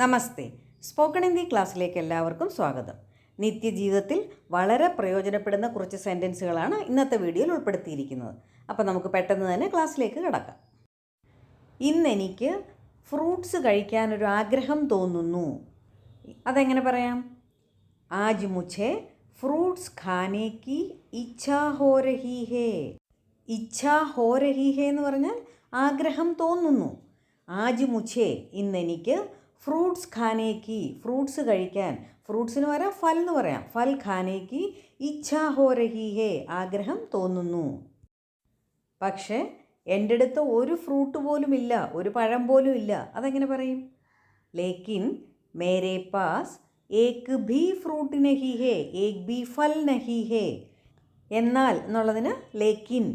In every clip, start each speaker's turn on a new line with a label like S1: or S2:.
S1: നമസ്തേ. Spoken Hindi ക്ലാസ്സിലേക്ക് എല്ലാവർക്കും സ്വാഗതം. നിത്യജീവിതത്തിൽ വളരെ പ്രയോജനപ്പെടുന്ന കുറച്ച് സെന്റൻസുകളാണ് ഇന്നത്തെ വീഡിയോയിൽ ഉൾപ്പെടുത്തിയിരിക്കുന്നത്. അപ്പോൾ നമുക്ക് പെട്ടെന്ന് തന്നെ ക്ലാസ്സിലേക്ക് കിടക്കാം. ഇന്നെനിക്ക് ഫ്രൂട്ട്സ് കഴിക്കാനൊരു ആഗ്രഹം തോന്നുന്നു. അതെങ്ങനെ പറയാം? ആജ് മുझे ഫ്രൂട്ട്സ് ഖാനേക്ക് ഇച്ഛാ ഹോ രഹി ഹേ. ഇച്ഛാ ഹോ രഹി ഹേ എന്ന് പറഞ്ഞാൽ ആഗ്രഹം തോന്നുന്നു. ആജ് മുഛേ ഇന്നെനിക്ക് ഫ്രൂട്ട്സ് ഖാനേക്ക് ഫ്രൂട്ട്സ് കഴിക്കാൻ. ഫ്രൂട്ട്സിന് പറയാം ഫൽ എന്ന് പറയാം. ഫൽ ഖാനേക്ക് ഇച്ഛാ ഹോ രഹി ഹേ ആഗ്രഹം തോന്നുന്നു. പക്ഷേ എന്റെ അടുത്ത് ഒരു ഫ്രൂട്ട് പോലും ഇല്ല ഒരു പഴം പോലും ഇല്ല. അതെങ്ങനെ പറയും? ലേക്കിൻ മേരെ പാസ് ഏക്ക് ബി ഫ്രൂട്ട് നഹി ഹേ ഏക് ബി ഫൽ നഹി ഹേ. എന്നാൽ എന്നുള്ളതിന് ലേക്കിൻ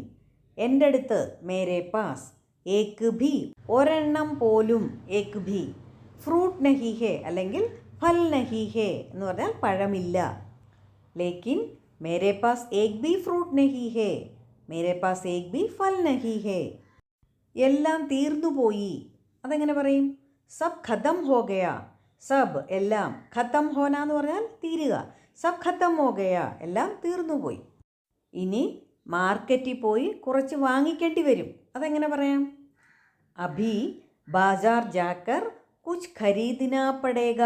S1: എന്റെ അടുത്ത് മേരെ പാസ് ഏക്ക് ഭീ ഒരെണ്ണം പോലും ഏക്ക് ഭി. ഫ്രൂട്ട് നഹി ഹേ അല്ലെങ്കിൽ ഫൽ നഹി ഹേ എന്ന് പറഞ്ഞാൽ പഴമില്ല. ലേക്കിൻ മേരെ പാസ് ഏക് ബി ഫ്രൂട്ട് നഹി ഹേ മേരെ പാസ് ഏക് ബി ഫൽ നഹി ഹേ. എല്ലാം തീർന്നുപോയി അതെങ്ങനെ പറയും? സബ് ഖതം ഹോ ഗയ. സബ് എല്ലാം ഖത്തം ഹോന എന്ന് പറഞ്ഞാൽ തീരുക. സബ് ഖത്തം ഹോ ഗയ എല്ലാം തീർന്നുപോയി ഇനി മാർക്കറ്റിൽ പോയി കുറച്ച് വാങ്ങിക്കേണ്ടി വരും. അതെങ്ങനെ പറയാം? അഭി ബാജാർ ജാക്കർ കുച്ച് ഖരീദിന പടേഗ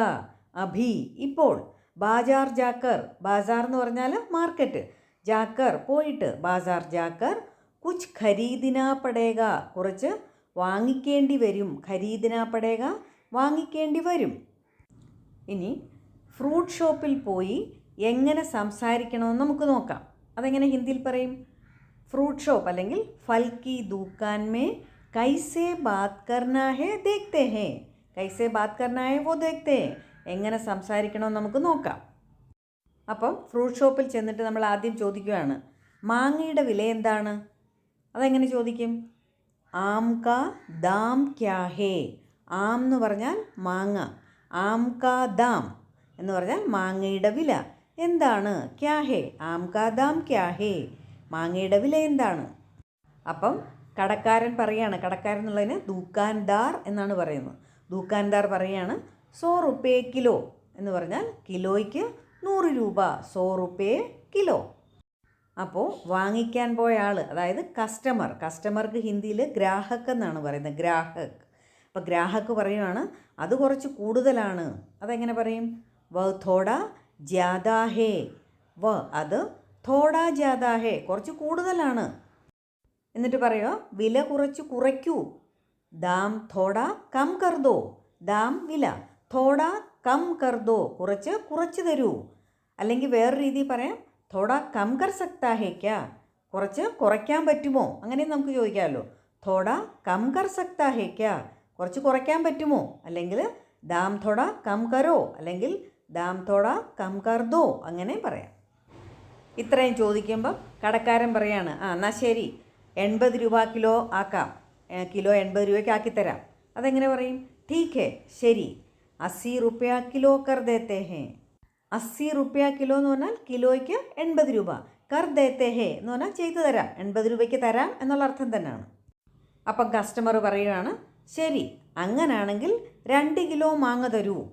S1: അഭി ഇപ്പോൾ ബാജാർ ജാക്കർ ബാസാർ എന്ന് പറഞ്ഞാൽ മാർക്കറ്റ് ജാക്കർ പോയിട്ട് ബാസാർ ജാക്കർ കുച്ച് ഖരീദിന പടേഗ കുറച്ച് വാങ്ങിക്കേണ്ടി വരും ഖരീദിന പടേഗ വാങ്ങിക്കേണ്ടി വരും ഇനി ഫ്രൂട്ട് ഷോപ്പിൽ പോയി എങ്ങനെ സംസാരിക്കണമെന്ന് നമുക്ക് നോക്കാം അതെങ്ങനെ ഹിന്ദിയിൽ പറയും ഫ്രൂട്ട് ഷോപ്പ് അല്ലെങ്കിൽ ഫൽക്കി ദൂക്കാൻമേ കൈസെ ബാത് കർണ ഹേ ദേഖ്തേ ഹേ കൈസെ ബാത് കർണ ഹേ വോ ദേഖ്തേ എങ്ങനെ സംസാരിക്കണമെന്ന് നമുക്ക് നോക്കാം. അപ്പം ഫ്രൂട്ട് ഷോപ്പിൽ ചെന്നിട്ട് നമ്മൾ ആദ്യം ചോദിക്കുകയാണ് മാങ്ങയുടെ വില എന്താണ്? അതെങ്ങനെ ചോദിക്കും? ആം കാ ദാം ക്യാ ഹേ. ആം എന്ന് പറഞ്ഞാൽ മാങ്ങ. ആം കാ ദാം എന്ന് പറഞ്ഞാൽ മാങ്ങയുടെ വില. എന്താണ്? ക്യാ ഹേ. ആം കാ ദാം ക്യാ ഹേ. മാങ്ങയുടെ വില എന്താണ്? അപ്പം കടക്കാരൻ പറയാണ് കടക്കാരൻ എന്നുള്ളതിന് ദൂക്കാൻദാർ എന്നാണ് പറയുന്നത്. ദൂക്കാൻദാർ പറയാണ് സോ റുപ്പേ കിലോ എന്ന് പറഞ്ഞാൽ കിലോയ്ക്ക് നൂറ് രൂപ സോ റുപ്പേ കിലോ അപ്പോൾ വാങ്ങിക്കാൻ പോയ ആൾ അതായത് കസ്റ്റമർ കസ്റ്റമർക്ക് ഹിന്ദിയിൽ ഗ്രാഹക് എന്നാണ് പറയുന്നത് ഗ്രാഹക്. അപ്പോൾ ഗ്രാഹക് പറയുവാണ് അത് കുറച്ച് കൂടുതലാണ് അതെങ്ങനെ പറയും? വ തോട ജ്യാദാ ഹേ വ അത് തോട ജ്യാദാ ഹേ കുറച്ച് കൂടുതലാണ്. എന്നിട്ട് പറയുക വില കുറച്ച് കുറയ്ക്കൂ ദാം തോട കം കർദോ. ദാം വില. തോട കം കർദോ. കുറച്ച് കുറച്ച് തരൂ. അല്ലെങ്കിൽ വേറെ രീതിയിൽ പറയാം തോട കം കർ സക്താ ഹേ ക്യാ. കുറച്ച് കുറയ്ക്കാൻ പറ്റുമോ? അങ്ങനെ നമുക്ക് ചോദിക്കാമല്ലോ. തോട കം കർ സക്താ ഹേ ക്യാ. കുറച്ച് കുറയ്ക്കാൻ പറ്റുമോ? അല്ലെങ്കിൽ ദാം തോട കം കരോ. അല്ലെങ്കിൽ ദാം തോട കം കർദോ. അങ്ങനെ പറയാം. ഇത്രയും ചോദിക്കുമ്പം കടക്കാരൻ പറയാണ് ആ എന്നാൽ ശരി. എൺപത് രൂപ കിലോ ആക്കാം. കിലോ എൺപത് രൂപയ്ക്ക് ആക്കിത്തരാം അതെങ്ങനെ പറയും? ടീക്ക് ഹെ ശരി. അസി റുപ്യ കിലോ കർ ദേത്തേ ഹേ. അസി റുപ്യ കിലോ എന്ന് പറഞ്ഞാൽ കിലോയ്ക്ക് എൺപത് രൂപ. കർ ദേത്തേ ഹേ എന്ന് പറഞ്ഞാൽ ചെയ്തു തരാം. എൺപത് രൂപയ്ക്ക് തരാം എന്നുള്ള അർത്ഥം തന്നെയാണ്. അപ്പം കസ്റ്റമർ പറയുകയാണ് ശരി അങ്ങനാണെങ്കിൽ രണ്ട് കിലോ മാങ്ങ തരൂ.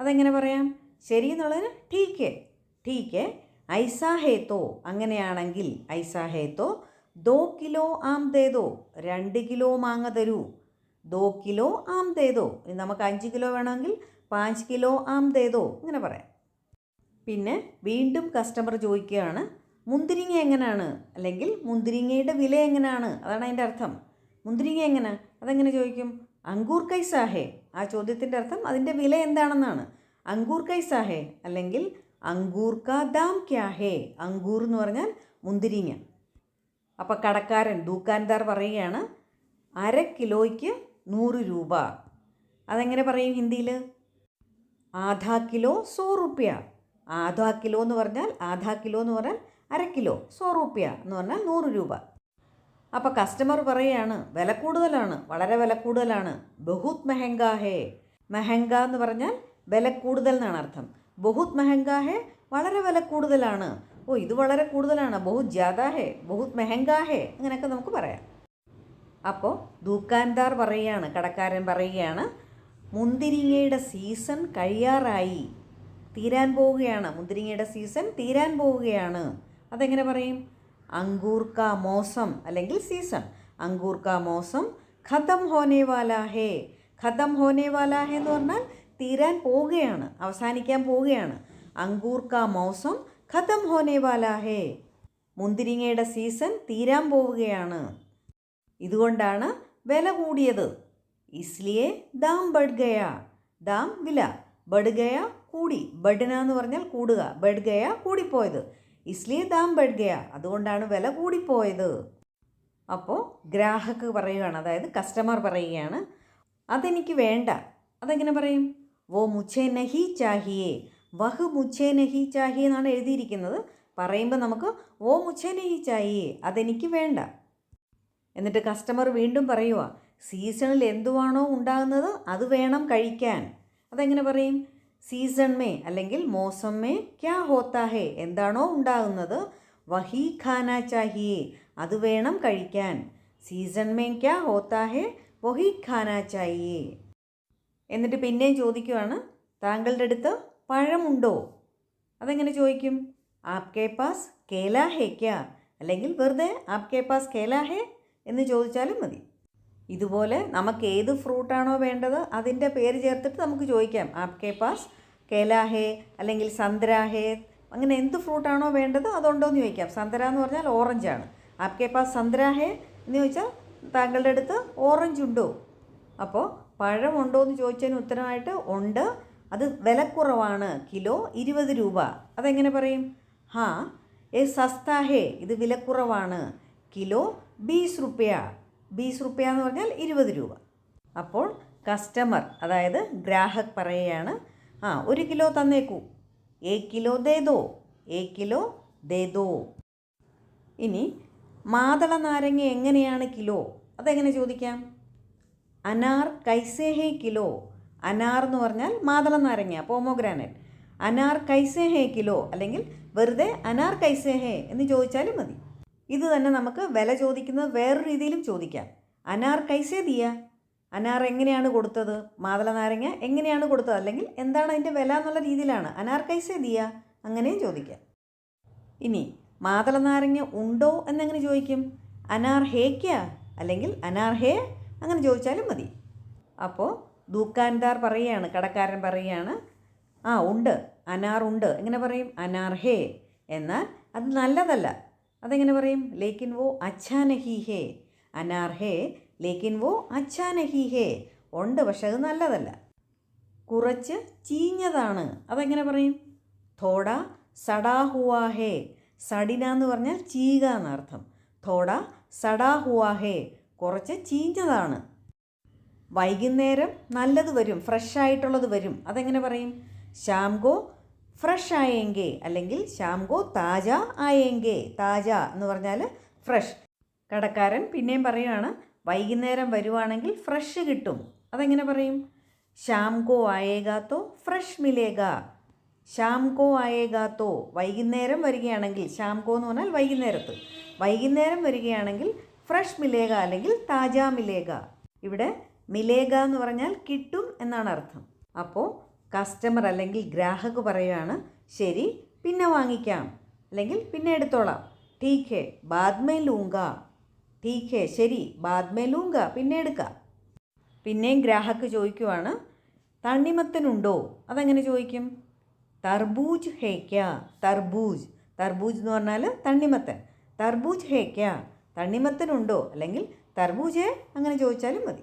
S1: അതെങ്ങനെ പറയാം? ശരി എന്നുള്ളതിന് ടീക്ക്. ടീക്ക് ഐസാ ഹേത്തോ അങ്ങനെയാണെങ്കിൽ ഐസാ ഹേത്തോ ദോ കിലോ ആം തേതോ രണ്ട് കിലോ മാങ്ങ തരൂ. ദോ കിലോ ആം തേതോ നമുക്ക് അഞ്ച് കിലോ വേണമെങ്കിൽ പാഞ്ച് കിലോ ആം തേതോ ഇങ്ങനെ പറയാം. പിന്നെ വീണ്ടും കസ്റ്റമർ ചോദിക്കുകയാണ് മുന്തിരിങ്ങ എങ്ങനെയാണ് അല്ലെങ്കിൽ മുന്തിരിങ്ങയുടെ വില എങ്ങനെയാണ് അതാണ് അതിന്റെ അർത്ഥം. മുന്തിരിങ്ങ എങ്ങനെ? അതെങ്ങനെ ചോദിക്കും? അങ്കൂർ കൈ സാഹേ ആ ചോദ്യത്തിന്റെ അർത്ഥം അതിന്റെ വില എന്താണെന്നാണ്. അങ്കൂർ കൈ സാഹേ അല്ലെങ്കിൽ അങ്കൂർ കാ ദാം ക്യാ ഹേ അങ്കൂർ എന്ന് പറഞ്ഞാൽ മുന്തിരിങ്ങ. അപ്പോൾ കടക്കാരൻ ദൂക്കാൻദാർ പറയുകയാണ് അര കിലോയ്ക്ക് നൂറ് രൂപ. അതെങ്ങനെ പറയും ഹിന്ദിയിൽ ആധാ കിലോ സോ റുപ്യ. ആധാ കിലോ എന്ന് പറഞ്ഞാൽ ആധാ കിലോ എന്ന് പറഞ്ഞാൽ അര കിലോ സോ റുപ്യ എന്ന് പറഞ്ഞാൽ നൂറ് രൂപ. അപ്പോൾ കസ്റ്റമർ പറയുകയാണ് വില കൂടുതലാണ് വളരെ വില കൂടുതലാണ്. ബഹുത് മെഹങ്ക ഹേ. മെഹങ്ക എന്ന് പറഞ്ഞാൽ വില കൂടുതൽ എന്നാണ് അർത്ഥം. ബഹുത് മെഹങ്ക ഹേ വളരെ വില കൂടുതലാണ്. ഓ ഇത് വളരെ കൂടുതലാണ്. ബഹുത് ജ്യാദാ ഹേ ബഹുത് മെഹങ്ക അങ്ങനെയൊക്കെ നമുക്ക് പറയാം. അപ്പോൾ ദൂക്കാൻദാർ പറയുകയാണ് കടക്കാരൻ പറയുകയാണ് മുന്തിരിങ്ങയുടെ സീസൺ കഴിയാറായി. തീരാൻ പോവുകയാണ്. മുന്തിരിങ്ങയുടെ സീസൺ തീരാൻ പോവുകയാണ്. അതെങ്ങനെ പറയും? അങ്കൂർക്ക മോസം അല്ലെങ്കിൽ സീസൺ. അങ്കൂർക്ക മോസം ഖതം ഹോനെ വാലാ ഹേ. ഖതം ഹോനെ വാലാ ഹേ എന്ന് പറഞ്ഞാൽ തീരാൻ പോവുകയാണ് അവസാനിക്കാൻ പോവുകയാണ്. അങ്കൂർക്ക മോസം ഖതം ഹോനെ വാലാ മുന്തിരിങ്ങയുടെ സീസൺ തീരാൻ പോവുകയാണ്. ഇതുകൊണ്ടാണ് വില കൂടിയത്. ഇസ്ലിയെ ദാം ബഡ്ഗയ ദാം വില. ബഡ്ഗയ കൂടി ബഡിന എന്ന് പറഞ്ഞാൽ കൂടുക. ബഡ്ഗയ കൂടിപ്പോയത്. ഇസ്ലിയെ ദാം ബഡ്ഗയ അതുകൊണ്ടാണ് വില കൂടിപ്പോയത്. അപ്പോൾ ഗ്രാഹക്ക് പറയുകയാണ് അതായത് കസ്റ്റമർ പറയുകയാണ് അതെനിക്ക് വേണ്ട. അതെങ്ങനെ പറയും? വോ മുച്ചേ നഹി ചാഹിയേ. വഹ് മുച്ചേന ഹി ചാഹി എന്നാണ് എഴുതിയിരിക്കുന്നത്. പറയുമ്പോൾ നമുക്ക് ഓ മുച്ചേന ഹി ചായി അതെനിക്ക് വേണ്ട. എന്നിട്ട് കസ്റ്റമർ വീണ്ടും പറയുക സീസണിൽ എന്തുവാണോ ഉണ്ടാകുന്നത് അത് വേണം കഴിക്കാൻ. അതെങ്ങനെ പറയും? സീസൺ മേ അല്ലെങ്കിൽ മോസം മേ ക്യാ ഹോത്താ ഹേ എന്താണോ ഉണ്ടാകുന്നത് വഹി ഖാന ചാഹിയേ അത് വേണം കഴിക്കാൻ. സീസൺ മേ ക്യാ ഹോത്താ ഹേ വഹി ഖാന ചാഹിയേ. എന്നിട്ട് പിന്നെയും ചോദിക്കുവാണ് താങ്കളുടെ അടുത്ത് പഴമുണ്ടോ? അതെങ്ങനെ ചോദിക്കും? ആപ്കെ പാസ് കേല ഹേ ക്യാ? അല്ലെങ്കിൽ വെറുതെ ആപ്കെ പാസ് കേല ഹേ എന്ന് ചോദിച്ചാലും മതി. ഇതുപോലെ നമുക്ക് ഏത് ഫ്രൂട്ടാണോ വേണ്ടത് അതിന്റെ പേര് ചേർത്തിട്ട് നമുക്ക് ചോദിക്കാം. ആപ്കെ പാസ് കേല ഹേ അല്ലെങ്കിൽ സന്ദ്ര ഹേ? അങ്ങനെ എന്ത് ഫ്രൂട്ടാണോ വേണ്ടത് അതുണ്ടോ എന്ന് ചോദിക്കാം. സന്ദ്ര എന്ന് പറഞ്ഞാൽ ഓറഞ്ചാണ് ആപ്കെ പാസ് സന്ദ്ര ഹേ എന്ന് ചോദിച്ചാൽ താങ്കളുടെ അടുത്ത് ഓറഞ്ച് ഉണ്ടോ? അപ്പോൾ പഴമുണ്ടോ എന്ന് ചോദിച്ചതിന് ഉത്തരമായിട്ട് ഉണ്ട്. അത് വിലക്കുറവാണ്. കിലോ ഇരുപത് രൂപ. അതെങ്ങനെ പറയും? ഹാ ഏ സസ്താ ഹേ ഇത് വിലക്കുറവാണ്. കിലോ ബീസ് റുപ്യ. ബീസ് റുപ്യ എന്ന് പറഞ്ഞാൽ ഇരുപത് രൂപ. അപ്പോൾ കസ്റ്റമർ അതായത് ഗ്രാഹക് പറയുകയാണ് ആ ഒരു കിലോ തന്നേക്കൂ. ഏ കിലോ ദേദോ ഏ കിലോ ദേദോ ഇനി മാതള നാരങ്ങ എങ്ങനെയാണ് കിലോ? അതെങ്ങനെ ചോദിക്കാം? അനാർ കൈസേ ഹേ കിലോ? അനാർ എന്ന് പറഞ്ഞാൽ മാതള നാരങ്ങ പോമോഗ്രാനൈറ്റ് അനാർ കൈസേ ഹേ കിലോ അല്ലെങ്കിൽ വെറുതെ അനാർ കൈസേ ഹേ എന്ന് ചോദിച്ചാലും മതി. ഇത് തന്നെ നമുക്ക് വില ചോദിക്കുന്നത് വേറൊരു രീതിയിലും ചോദിക്കാം. അനാർ കൈസേ ദിയ? അനാർ എങ്ങനെയാണ് കൊടുത്തത്? മാതള നാരങ്ങ എങ്ങനെയാണ് കൊടുത്തത്? അല്ലെങ്കിൽ എന്താണ് അതിന്റെ വില എന്നുള്ള രീതിയിലാണ് അനാർ കൈസേ ദിയ? അങ്ങനെയും ചോദിക്കാം. ഇനി മാതള നാരങ്ങ ഉണ്ടോ എന്നെങ്ങനെ ചോദിക്കും. അനാർ ഹേക്ക അല്ലെങ്കിൽ അനാർ ഹേ? അങ്ങനെ ചോദിച്ചാലും മതി. അപ്പോൾ ദൂക്കാൻദാർ പറയുകയാണ് കടക്കാരൻ പറയുകയാണ് ആ ഉണ്ട് അനാർ ഉണ്ട്. എങ്ങനെ പറയും? അനാർ ഹേ. എന്നാൽ അത് നല്ലതല്ല. അതെങ്ങനെ പറയും? ലേക്കിൻ വോ അച്ഛാനഹി ഹേ. അനാർ ഹേ ലേക്കിൻ വോ അച്ഛാനഹി ഹേ. ഉണ്ട് പക്ഷെ അത് നല്ലതല്ല. കുറച്ച് ചീഞ്ഞതാണ്. അതെങ്ങനെ പറയും? തോട സടാ ഹുവാ ഹേ. സടിന എന്ന് പറഞ്ഞാൽ ചീക എന്നർത്ഥം. തോട സടാ ഹുവാ ഹേ. കുറച്ച് ചീഞ്ഞതാണ്. വൈകുന്നേരം നല്ലത് വരും ഫ്രഷ് ആയിട്ടുള്ളത് വരും. അതെങ്ങനെ പറയും? ശ്യാംഗോ ഫ്രഷ് ആയെങ്കെ അല്ലെങ്കിൽ ശ്യാംഗോ താജ ആയെങ്കെ താജ എന്ന് പറഞ്ഞാൽ ഫ്രഷ്. കടക്കാരൻ പിന്നെയും പറയുകയാണ് വൈകുന്നേരം വരുവാണെങ്കിൽ ഫ്രഷ് കിട്ടും. അതെങ്ങനെ പറയും? ശ്യാംകോ ആയേഗാത്തോ ഫ്രഷ് മിലേഗ. ശ്യാംകോ ആയേഗാത്തോ വൈകുന്നേരം വരികയാണെങ്കിൽ ശ്യാംകോ എന്ന് പറഞ്ഞാൽ വൈകുന്നേരത്ത്. വൈകുന്നേരം വരികയാണെങ്കിൽ ഫ്രഷ് മിലേഗ അല്ലെങ്കിൽ താജാ മിലേഗ. ഇവിടെ മിലേഗ എന്ന് പറഞ്ഞാൽ കിട്ടും എന്നാണ് അർത്ഥം. അപ്പോൾ കസ്റ്റമർ അല്ലെങ്കിൽ ഗ്രാഹക് പറയുകയാണ് ശരി പിന്നെ വാങ്ങിക്കാം. അല്ലെങ്കിൽ പിന്നെ എടുത്തോളാം. ടീക്ക് ബാദ്മേ ലൂങ്ക. ടീക്ക് ശരി ബാദ്മേ ലൂങ്ക പിന്നെ എടുക്കാം. പിന്നെയും ഗ്രാഹക്ക് ചോദിക്കുവാണ് തണ്ണിമത്തനുണ്ടോ? അതെങ്ങനെ ചോദിക്കും? തർബൂജ് ഹേക്ക തർബൂജ്. തർബൂജ് എന്ന് പറഞ്ഞാൽ തണ്ണിമത്തൻ. തർബൂജ് ഹേക്ക തണ്ണിമത്തനുണ്ടോ? അല്ലെങ്കിൽ തർബൂജേ അങ്ങനെ ചോദിച്ചാലും മതി.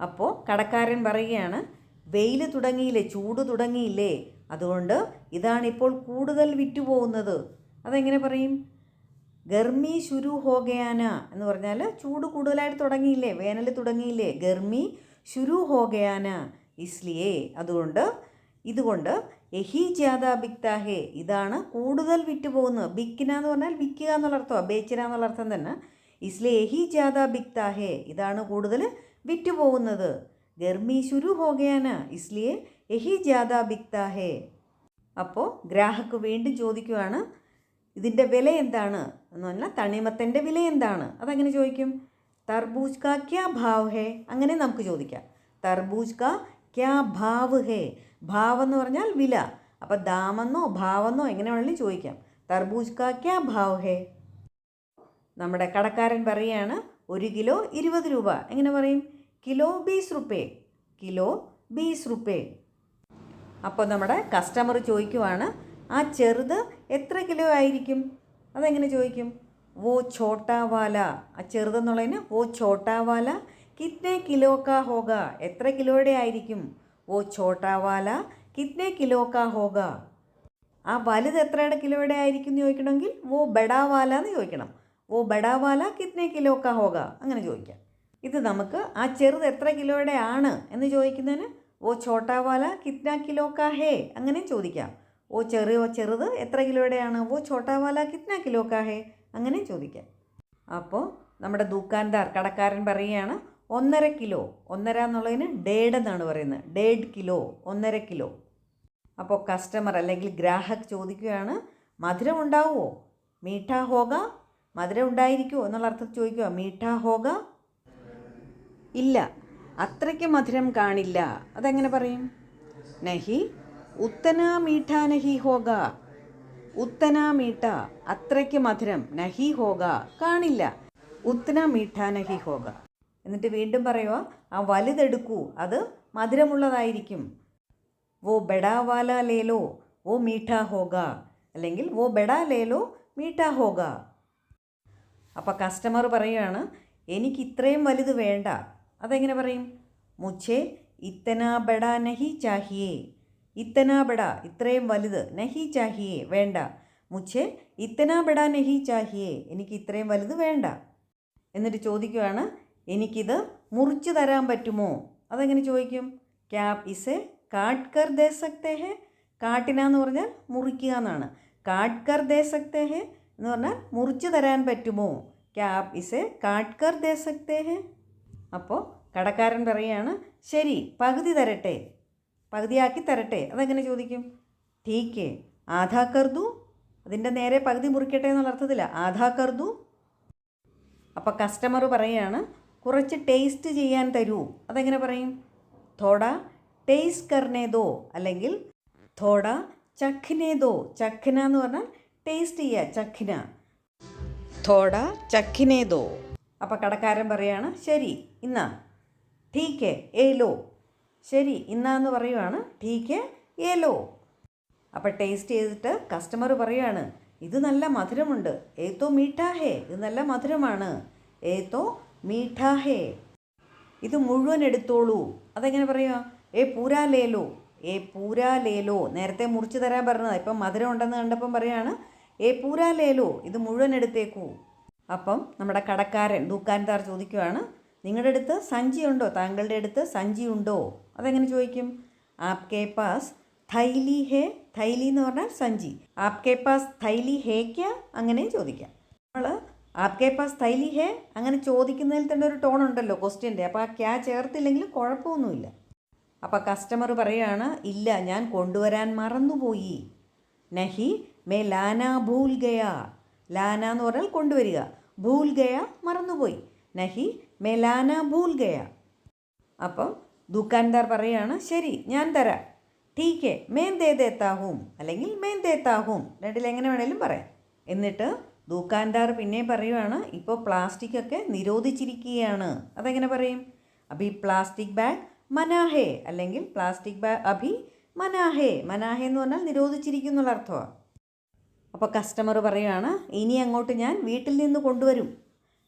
S1: അപ്പോൾ കടക്കാരൻ പറയുകയാണ് വെയിൽ തുടങ്ങിയില്ലേ ചൂട് തുടങ്ങിയില്ലേ? അതുകൊണ്ട് ഇതാണിപ്പോൾ കൂടുതൽ വിറ്റുപോകുന്നത്. അതെങ്ങനെ പറയും? ഗർമി ശുരു ഹോഗയാന എന്ന് പറഞ്ഞാൽ ചൂട് കൂടുതലായിട്ട് തുടങ്ങിയില്ലേ വേനൽ തുടങ്ങിയില്ലേ. ഗർമി ശുരു ഹോഗയാന ഇസ്ലിയേ. അതുകൊണ്ട് ഇതുകൊണ്ട് എഹി ജ്യാദ ബിക്താഹേ. ഇതാണ് കൂടുതൽ വിറ്റുപോകുന്നത്. ബിക്കിന എന്ന് പറഞ്ഞാൽ വിൽക്കുക എന്നുള്ള അർത്ഥമാണ് ബേച്ചിന എന്നുള്ള അർത്ഥം തന്നെ. ഇസ്ലേ എഹി ജ്യാദ ബിക്താഹേ. ഇതാണ് കൂടുതൽ വിറ്റുപോകുന്നത്. ഗർമി ശുരു ഹോകയാണ് ഇസ്ലിയെ എഹി ജാദാ ബിക്താ ഹേ. അപ്പോൾ ഗ്രാഹക്ക് വീണ്ടും ചോദിക്കുവാണ് ഇതിന്റെ വില എന്താണ്? എന്ന് പറഞ്ഞാൽ തണിമത്തന്റെ വില എന്താണ്? അതങ്ങനെ ചോദിക്കും? തർബൂജ് കാ ക്യാ ഭാവ് ഹേ? അങ്ങനെ നമുക്ക് ചോദിക്കാം. തർബൂജ് കാ ക്യാ ഭാവ് ഹേ? ഭാവ് എന്ന് പറഞ്ഞാൽ വില. അപ്പോൾ ദാമെന്നോ ഭാവെന്നോ എങ്ങനെ വേണമെങ്കിലും ചോദിക്കാം. തർബൂജ് കാ ക്യാ ഭാവ് ഹേ? നമ്മുടെ കടക്കാരൻ പറയുകയാണ് ഒരു കിലോ ഇരുപത് രൂപ. എങ്ങനെ പറയും? കിലോ ബീസ് റുപ്പേ. കിലോ ബീസ് റുപ്പേ. അപ്പോൾ നമ്മുടെ കസ്റ്റമർ ചോദിക്കുവാണ് ആ ചെറുത് എത്ര കിലോ ആയിരിക്കും? അതെങ്ങനെ ചോദിക്കും? വോ ഛോട്ടാ വാല. ആ ചെറുതെന്നുള്ളതിന് വോ ഛോട്ടാ വാല കിത്നെ കിലോ കാ ഹോഗ എത്ര കിലോയുടെ ആയിരിക്കും? വോ ഛോട്ടാ വാല കിത്നെ കിലോ കാ ഹോഗ. ആ വലുത് എത്രയുടെ കിലോയുടെ ആയിരിക്കും? എന്ന് ചോദിക്കണമെങ്കിൽ വോ ബഡാ വാല എന്ന് ചോദിക്കണം. വോ ബഡാ വാല കിത്നെ കിലോ കാ ഹോഗ അങ്ങനെ ചോദിക്കാം. ഇത് നമുക്ക് ആ ചെറുത് എത്ര കിലോയുടെ ആണ് എന്ന് ചോദിക്കുന്നതിന് ഓ ഛോട്ടാ വാല കിത്ന കിലോ കാ ഹേ? അങ്ങനെ ചോദിക്കാം. ഓ ചെറിയ ചെറുത് എത്ര കിലോയുടെയാണ് ഓ ഛോട്ടാ വാല കിത്ന കിലോ കാ ഹേ? അങ്ങനെ ചോദിക്കാം. അപ്പോൾ നമ്മുടെ ദുക്കാൻദാർ കടക്കാരൻ പറയുകയാണ് ഒന്നര കിലോ ഒന്നര എന്നുള്ളതിന് ഡേഡ് എന്നാണ് പറയുന്നത്. ഡേഡ് കിലോ ഒന്നര കിലോ. അപ്പോൾ കസ്റ്റമർ അല്ലെങ്കിൽ ഗ്രാഹക് ചോദിക്കുകയാണ് മധുരം ഉണ്ടാവുമോ? മീഠാ ഹോഗ മധുരം ഉണ്ടായിരിക്കുമോ? എന്നുള്ള അർത്ഥത്തിൽ ചോദിക്കുക മീഠാ ഹോഗ ഇല്ല. അത്രയ്ക്ക് മധുരം കാണില്ല. അതെങ്ങനെ പറയും? നഹി ഉത്തന മീഠ നഹി ഹോഗ. ഉത്തന മീഠ അത്രയ്ക്ക് മധുരം നഹി ഹോഗ കാണില്ല. ഉത്തന മീഠ നഹി ഹോഗ. എന്നിട്ട് വീണ്ടും പറയുക ആ വലുതെടുക്കൂ അത് മധുരമുള്ളതായിരിക്കും. വോ ബെഡാവാല ലേലോ വോ മീഠ ഹോഗ. അല്ലെങ്കിൽ വോ ബെഡാ ലേലോ മീഠ ഹോഗ. അപ്പോൾ കസ്റ്റമർ പറയുകയാണ് എനിക്ക് ഇത്രയും വലുത് വേണ്ട. അതെങ്ങനെ പറയും? മുച്ചേ ഇത്തനാ ബഡ നഹി ചാഹിയേ. ഇത്തനാ ബഡ ഇത്രയും വലുത്. നഹി ചാഹിയേ വേണ്ട. മുച്ചേ ഇത്തനാ ബഡ നഹി ചാഹിയേ എനിക്ക് ഇത്രയും വലുത് വേണ്ട. എന്നിട്ട് ചോദിക്കുകയാണ് എനിക്കിത് മുറിച്ച് തരാൻ പറ്റുമോ? അതെങ്ങനെ ചോദിക്കും? ക്യാപ് ഇസെ കാട്ട് കർ ദേ സക്തേ ഹെ. കാട്ടിന എന്ന് പറഞ്ഞാൽ മുറിക്കുക എന്നാണ്. കാട്ട് കർ ദേ സക്തേ ഹെ എന്ന് പറഞ്ഞാൽ മുറിച്ച് തരാൻ പറ്റുമോ? ക്യാപ് ഇസെ കാട്ട് കർ ദേ സക്തേ ഹെ. അപ്പോൾ കടക്കാരൻ പറയുകയാണ് ശരി പകുതി തരട്ടെ പകുതിയാക്കി തരട്ടെ. അതെങ്ങനെ ചോദിക്കും? ടീക്കെ ആധാ കർദു അതിന്റെ നേരെ പകുതി മുറിക്കട്ടെ എന്നുള്ള അർത്ഥത്തില്ല ആധാ കർദു. അപ്പോൾ കസ്റ്റമർ പറയുകയാണ് കുറച്ച് ടേസ്റ്റ് ചെയ്യാൻ തരൂ. അതെങ്ങനെ പറയും? തോട ടേസ്റ്റ് കർണേതോ അല്ലെങ്കിൽ തോട ചഖ്നേതോ ചഖ്ന എന്ന് പറഞ്ഞാൽ ടേസ്റ്റ് ചെയ്യുക ചഖ്ന. തോട ചഖ്നേതോ. അപ്പോൾ കടക്കാരൻ പറയാണ് ശരി ഇന്നാ. ഏ ഏലോ. ശരി ഇന്നാന്ന് പറയുവാണ് ഏ ഏലോ. അപ്പോൾ ടേസ്റ്റ് ചെയ്തിട്ട് കസ്റ്റമർ പറയുകയാണ് ഇത് നല്ല മധുരമുണ്ട് ഏത്തോ മീഠാഹേ ഇത് നല്ല മധുരമാണ് ഏത്തോ മീഠാഹേ. ഇത് മുഴുവൻ എടുത്തോളൂ. അതെങ്ങനെ പറയുക ഏ പൂരാ ലേലോ ഏ പൂരാ ലേലോ നേരത്തെ മുറിച്ച് തരാൻ പറഞ്ഞതാണ് ഇപ്പം മധുരം ഉണ്ടെന്ന് കണ്ടപ്പം പറയാണ് ഏ പൂരാ ലേലോ ഇത് മുഴുവൻ എടുത്തേക്കൂ. അപ്പം നമ്മുടെ കടക്കാരൻ ദുക്കാൻദാർ ചോദിക്കുവാണ് നിങ്ങളുടെ അടുത്ത് സഞ്ചി ഉണ്ടോ? താങ്കളുടെ അടുത്ത് സഞ്ചി ഉണ്ടോ? അതെങ്ങനെ ചോദിക്കും? ആപ്കെ പാസ് ഥൈലി ഹേ ഥൈലി എന്ന് പറഞ്ഞാൽ സഞ്ചി. ആപ്കെ പാസ് ഥൈലി ഹേ ക്യാ അങ്ങനെ ചോദിക്കാം. നമ്മൾ ആപ്കെ പാസ് ഥൈലി ഹേ അങ്ങനെ ചോദിക്കുന്നതിൽ തന്നെ ഒരു ടോൺ ഉണ്ടല്ലോ ക്വസ്റ്റ്യന്റെ അപ്പോൾ ആ ക്യാ ചേർത്തില്ലെങ്കിൽ കുഴപ്പമൊന്നുമില്ല. അപ്പോൾ കസ്റ്റമർ പറയുകയാണ് ഇല്ല ഞാൻ കൊണ്ടുവരാൻ മറന്നുപോയി. നഹി മേ ലാനാ ഭൂൽ ഗയ ലാന എന്ന് പറഞ്ഞാൽ കൊണ്ടുവരിക. ഭൂൽ ഗയ മറന്നുപോയി. നഹി മേ ലാന ഭൂൽ ഗയ അപ്പം ദുക്കാൻദാർ പറയുകയാണ് ശരി ഞാൻ തരാം. ടീക്കെ മേൻ ദേ ദേത്താഹൂം അല്ലെങ്കിൽ മേൻ രണ്ടിൽ എങ്ങനെ വേണേലും പറയാം. എന്നിട്ട് ദുക്കാൻദാർ പിന്നെ പറയുവാണ് ഇപ്പോൾ പ്ലാസ്റ്റിക് ഒക്കെ നിരോധിച്ചിരിക്കുകയാണ്. അതെങ്ങനെ പറയും? അഭി പ്ലാസ്റ്റിക് ബാഗ് മനാഹേ. അല്ലെങ്കിൽ പ്ലാസ്റ്റിക് ബാഗ് അഭി മനാഹേ. മനാഹേ എന്ന് പറഞ്ഞാൽ നിരോധിച്ചിരിക്കുന്നുള്ള അർത്ഥമാണ് അപ്പോൾ കസ്റ്റമർ പറയുകയാണ് ഇനി അങ്ങോട്ട് ഞാൻ വീട്ടിൽ നിന്ന് കൊണ്ടുവരും.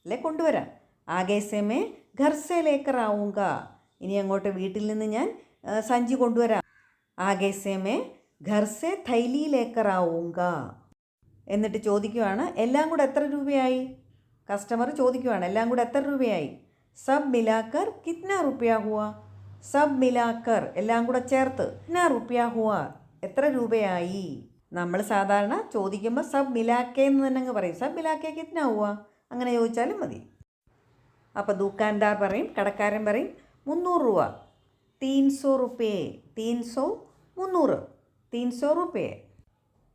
S1: അല്ലേ? കൊണ്ടുവരാം. ആകെ സമയം ഘർസേലേക്കറാവുക ഇനി അങ്ങോട്ട് വീട്ടിൽ നിന്ന് ഞാൻ സഞ്ചി കൊണ്ടുവരാം. ആകെ സമയം ഘർസെ തൈലിയിലേക്കറാവുക ലേക്കറാവുക എന്നിട്ട് ചോദിക്കുവാണ് എല്ലാം കൂടെ എത്ര രൂപയായി? കസ്റ്റമർ ചോദിക്കുവാണ് എല്ലാം കൂടെ എത്ര രൂപയായി? സബ് മിലാക്കർ കിത്ന റുപ്യ ഹുവ. സബ് മിലാക്കർ എല്ലാം കൂടെ ചേർത്ത് കിത്ന റുപ്യ ഹുവ. എത്ര രൂപയായി? നമ്മൾ സാധാരണ ചോദിക്കുമ്പോൾ സബ് മിലാക്കേ എന്ന് തന്നെ അങ്ങ് പറയും. സബ് മിലാക്കേ ഹുവ അങ്ങനെ ചോദിച്ചാലും മതി. അപ്പോൾ ദുക്കാൻദാർ പറയും കടക്കാരൻ പറയും മുന്നൂറ് രൂപ. തീൻ സോ റുപ്പേ തീൻ സോ മുന്നൂറ്. തീൻ സോ റുപ്പേ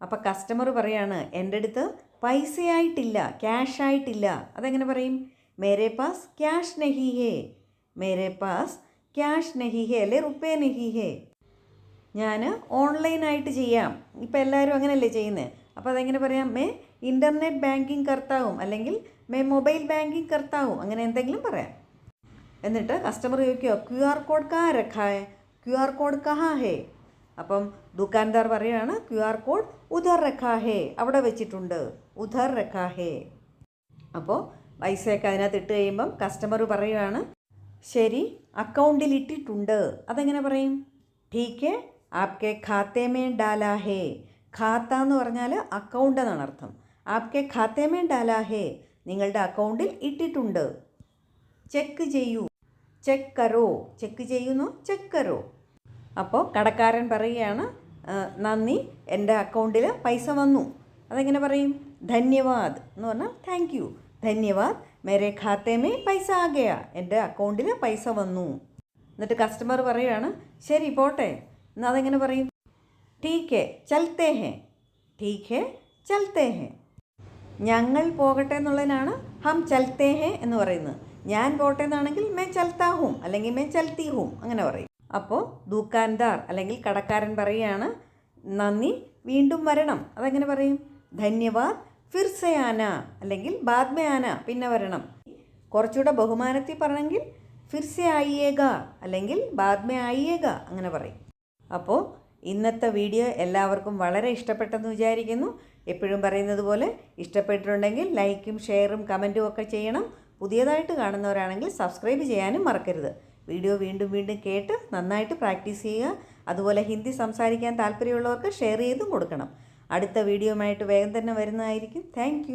S1: അപ്പോൾ കസ്റ്റമർ പറയാണ് എന്റെ അടുത്ത് പൈസയായിട്ടില്ല ക്യാഷ് ആയിട്ടില്ല. അതെങ്ങനെ പറയും? മേരെ പാസ് ക്യാഷ് നഹി ഹേ മേരെ പാസ് ക്യാഷ് നഹി ഹേ അല്ലെ റുപ്പേ നഹി ഹേ ഞാൻ ഓൺലൈനായിട്ട് ചെയ്യാം. ഇപ്പം എല്ലാവരും അങ്ങനെയല്ലേ ചെയ്യുന്നത് അപ്പോൾ അതെങ്ങനെ പറയാം? മേ ഇന്റർനെറ്റ് ബാങ്കിങ് കർത്താവും അല്ലെങ്കിൽ മേ മൊബൈൽ ബാങ്കിങ് കർത്താവും. അങ്ങനെ എന്തെങ്കിലും പറയാം. എന്നിട്ട് കസ്റ്റമർ ചോദിക്കുക ക്യു ആർ കോഡ് കാ രഖായ ക്യു ആർ കോഡ് കഹാ ഹേ? അപ്പം ദുക്കാൻദാർ പറയുകയാണ് ക്യു ആർ കോഡ് ഉധർ രഖാ ഹേ? അവിടെ വെച്ചിട്ടുണ്ട്. ഉധർ രഖാ ഹേ. അപ്പോൾ പൈസയൊക്കെ അതിനകത്ത് ഇട്ട് കഴിയുമ്പം കസ്റ്റമർ പറയുകയാണ് ശരി അക്കൗണ്ടിൽ ഇട്ടിട്ടുണ്ട്. അതെങ്ങനെ പറയും? ടീക്ക് ആപ്കെ ഖാത്തേമേ ഡാലാ ഹേ. ഖാത്ത എന്ന് പറഞ്ഞാൽ അക്കൗണ്ട് എന്നാണ് അർത്ഥം. ആപ്കെ ഖാത്തേമേ ഡാലാ ഹേ. നിങ്ങളുടെ അക്കൗണ്ടിൽ ഇട്ടിട്ടുണ്ട്. ചെക്ക് ചെയ്യൂ. ചെക്ക് കരോ. ചെക്ക് ചെയ്യുന്നു. ചെക്ക് കരോ. അപ്പോൾ കടക്കാരൻ പറയുകയാണ് "ആ, നന്ദി. എന്റെ അക്കൗണ്ടിൽ പൈസ വന്നു. അതെങ്ങനെ പറയും? ധന്യവാദ് എന്ന് പറഞ്ഞാൽ താങ്ക് യു ധന്യവാദ്. മേരെ ഖാത്തേമേ പൈസ ആകെയാ. എന്റെ അക്കൗണ്ടിൽ പൈസ വന്നു. എന്നിട്ട് കസ്റ്റമർ പറയുകയാണ് ശരി പോട്ടെ. എന്നാൽ അതെങ്ങനെ പറയും? ടീക്ക് ചൽത്തേ ഹേ. ടീക്ക് ചൽത്തേ ഹേ. ഞങ്ങൾ പോകട്ടെ എന്നുള്ളതിനാണ് ഹം ചൽത്തേ ഹേ എന്ന് പറയുന്നത്. ഞാൻ പോകട്ടെ എന്നാണെങ്കിൽ മേ ചൽത്താഹും അല്ലെങ്കിൽ മേ ചൽത്തി ഹൂം അങ്ങനെ പറയും. അപ്പോൾ ദൂക്കാൻദാർ അല്ലെങ്കിൽ കടക്കാരൻ പറയുകയാണ് നന്ദി വീണ്ടും വരണം. അതെങ്ങനെ പറയും? ധന്യവാദ് ഫിർസയാന അല്ലെങ്കിൽ ബാദ്മയാന പിന്നെ വരണം. കുറച്ചുകൂടെ ബഹുമാനത്തിൽ പറയണമെങ്കിൽ ഫിർസെ ആയിയേക അല്ലെങ്കിൽ ബാദ്മ ആയിയേക അങ്ങനെ പറയും. അപ്പോൾ ഇന്നത്തെ വീഡിയോ എല്ലാവർക്കും വളരെ ഇഷ്ടപ്പെട്ടെന്ന് വിചാരിക്കുന്നു. എപ്പോഴും പറയുന്നത് പോലെ ഇഷ്ടപ്പെട്ടിട്ടുണ്ടെങ്കിൽ ലൈക്കും ഷെയറും കമന്റും ഒക്കെ ചെയ്യണം. പുതിയതായിട്ട് കാണുന്നവരാണെങ്കിൽ സബ്സ്ക്രൈബ് ചെയ്യാനും മറക്കരുത്. വീഡിയോ വീണ്ടും വീണ്ടും കേട്ട് നന്നായിട്ട് പ്രാക്ടീസ് ചെയ്യുക. അതുപോലെ ഹിന്ദി സംസാരിക്കാൻ താല്പര്യമുള്ളവർക്ക് ഷെയർ ചെയ്തും കൊടുക്കണം. അടുത്ത വീഡിയോയുമായിട്ട് വേഗം തന്നെ വരുന്നതായിരിക്കും. താങ്ക്